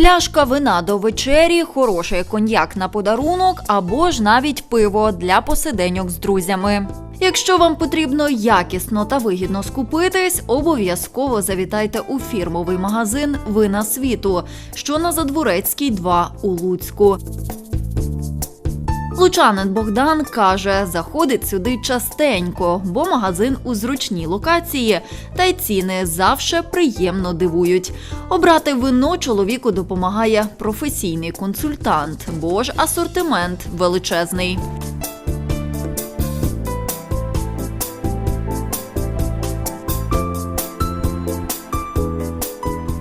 Пляшка вина до вечері, хороший коньяк на подарунок або ж навіть пиво для посиденьок з друзями. Якщо вам потрібно якісно та вигідно скупитись, обов'язково завітайте у фірмовий магазин Вина світу, що на Задворецькій 2 у Луцьку. Лучанин Богдан каже, заходить сюди частенько, бо магазин у зручній локації, та й ціни завше приємно дивують. Обрати вино чоловіку допомагає професійний консультант, бо ж асортимент величезний.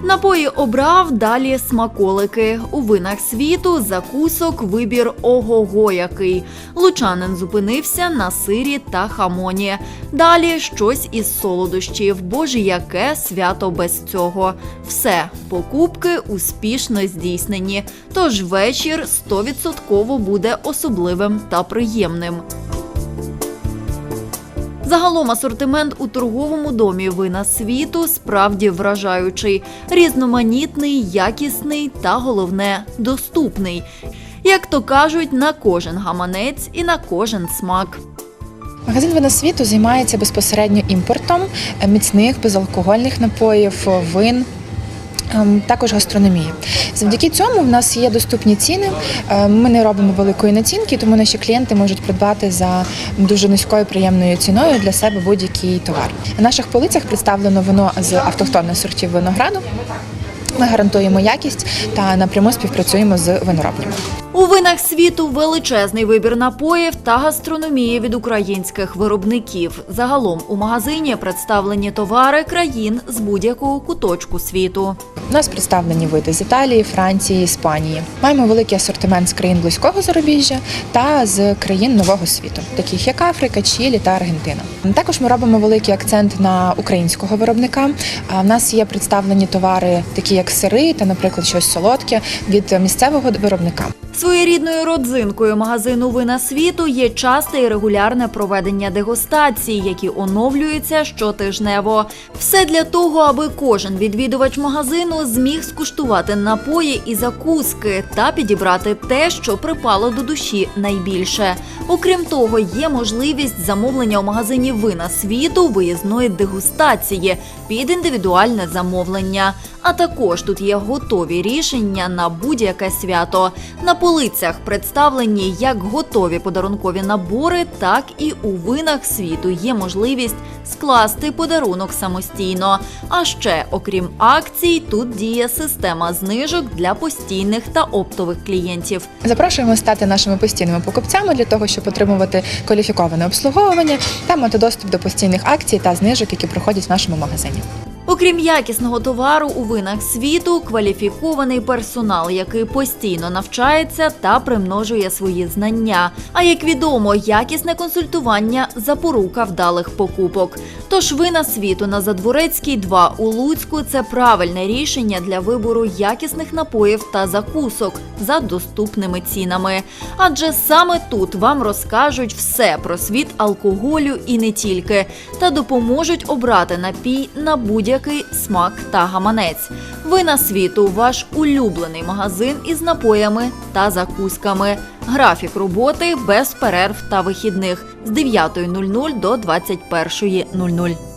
Напої обрав далі смаколики. У винах світу закусок вибір ого-го який. Лучанин зупинився на сирі та хамоні. Далі щось із солодощів, бо ж яке свято без цього. Все, покупки успішно здійснені. Тож вечір 100% буде особливим та приємним. Загалом асортимент у торговому домі вина світу справді вражаючий, різноманітний, якісний та головне доступний. Як то кажуть, на кожен гаманець і на кожен смак. Магазин вина світу займається безпосередньо імпортом міцних безалкогольних напоїв, вин. Ем, Також гастрономії. Завдяки цьому в нас є доступні ціни. Е, Ми не робимо великої націнки, тому наші клієнти можуть придбати за дуже низькою приємною ціною для себе будь-який товар. На наших полицях представлено вино з автохтонних сортів винограду. Ми гарантуємо якість та напряму співпрацюємо з виноробнями. У винах світу величезний вибір напоїв та гастрономії від українських виробників. Загалом у магазині представлені товари країн з будь-якого куточку світу. У нас представлені види з Італії, Франції, Іспанії. Маємо великий асортимент з країн близького зарубіжжя та з країн нового світу, таких як Африка, Чилі та Аргентина. Також ми робимо великий акцент на українського виробника. В нас є представлені товари, такі як сири та, наприклад, щось солодке від місцевого виробника. Своєрідною родзинкою магазину вина світу є часте і регулярне проведення дегустацій, які оновлюються щотижнево. Все для того, аби кожен відвідувач магазину зміг скуштувати напої і закуски та підібрати те, що припало до душі найбільше. Окрім того, є можливість замовлення у магазині вина світу виїзної дегустації під індивідуальне замовлення. А також тут є готові рішення на будь-яке свято. На полицях представлені як готові подарункові набори, так і у винах світу є можливість скласти подарунок самостійно. А ще, окрім акцій, тут діє система знижок для постійних та оптових клієнтів. Запрошуємо стати нашими постійними покупцями для того, щоб отримувати кваліфіковане обслуговування та мати доступ до постійних акцій та знижок, які проходять в нашому магазині. Окрім якісного товару у винах світу, кваліфікований персонал, який постійно навчається та примножує свої знання. А як відомо, якісне консультування запорука вдалих покупок. Тож вина світу на Задворецькій 2 у Луцьку це правильне рішення для вибору якісних напоїв та закусок за доступними цінами. Адже саме тут вам розкажуть все про світ алкоголю і не тільки, та допоможуть обрати напій на будь-який смак та гаманець. Вина світу ваш улюблений магазин із напоями та закусками. Графік роботи без перерв та вихідних з 9.00 до 21.00.